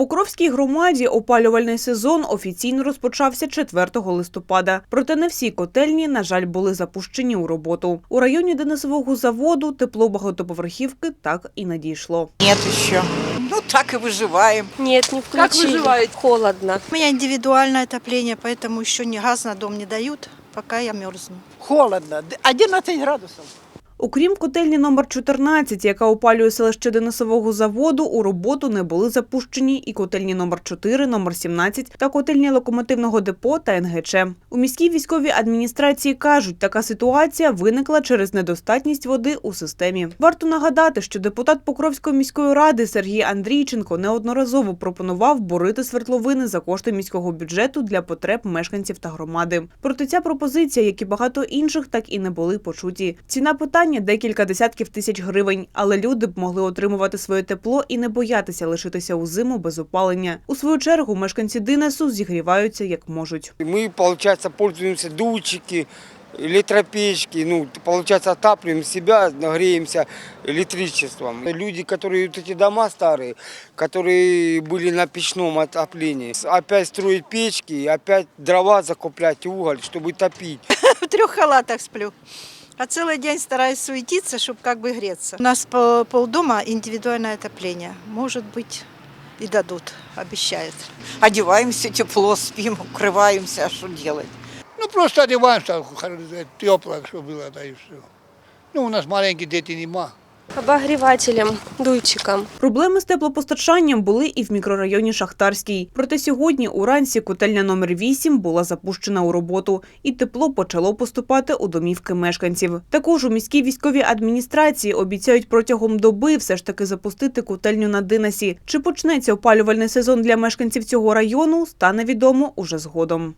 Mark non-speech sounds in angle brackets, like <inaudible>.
Покровській громаді опалювальний сезон офіційно розпочався 4 листопада. Проте не всі котельні, на жаль, були запущені у роботу. У районі Денисового заводу тепло багатоповерхівки так і надійшло. Нет еще. Ну, так и выживаем. Нет, не включили. выживаете? Холодно. У меня индивидуальное отопление, поэтому еще не газ на дом не дают, пока я мерзну. Холодно. Д- 11 градусов. Окрім котельні номер 14, яка опалює селище Денисового заводу, у роботу не були запущені і котельні номер 4, номер 17 та котельні локомотивного депо та НГЧ. У міській військовій адміністрації кажуть, така ситуація виникла через недостатність води у системі. Варто нагадати, що депутат Покровської міської ради Сергій Андрійченко неодноразово пропонував борити свердловини за кошти міського бюджету для потреб мешканців та громади. Проте ця пропозиція, як і багато інших, так і не були почуті. Ціна питання декілька десятків тисяч гривень, але люди б могли отримувати своє тепло і не боятися лишитися у зиму без опалення. У свою чергу мешканці Динесу зігріваються як можуть. Мы, получается, пользуемся дувчики, электропечки, ну, получается, отапливаем себя, греемся электричеством. Люди, которые вот эти дома старые, которые были на печном отоплении, опять строить печки, и опять дрова закуплять, уголь, чтобы топить. <laughs> В трех халатах сплю. А целый день стараюсь суетиться, чтобы как бы греться. У нас по полдома индивидуальное отопление. Может быть, и дадут, обещают. Одеваемся тепло, спим, укрываемся, а что делать? Ну, просто одеваемся тепло, что было, да и все. Ну, у нас маленькие дети нема. Обогревателем, дуйчиком. Проблеми з теплопостачанням були і в мікрорайоні Шахтарський. Проте сьогодні уранці котельня номер 8 була запущена у роботу, і тепло почало поступати у домівки мешканців. Також у міській військовій адміністрації обіцяють протягом доби все ж таки запустити котельню на Динасі. Чи почнеться опалювальний сезон для мешканців цього району, стане відомо уже згодом.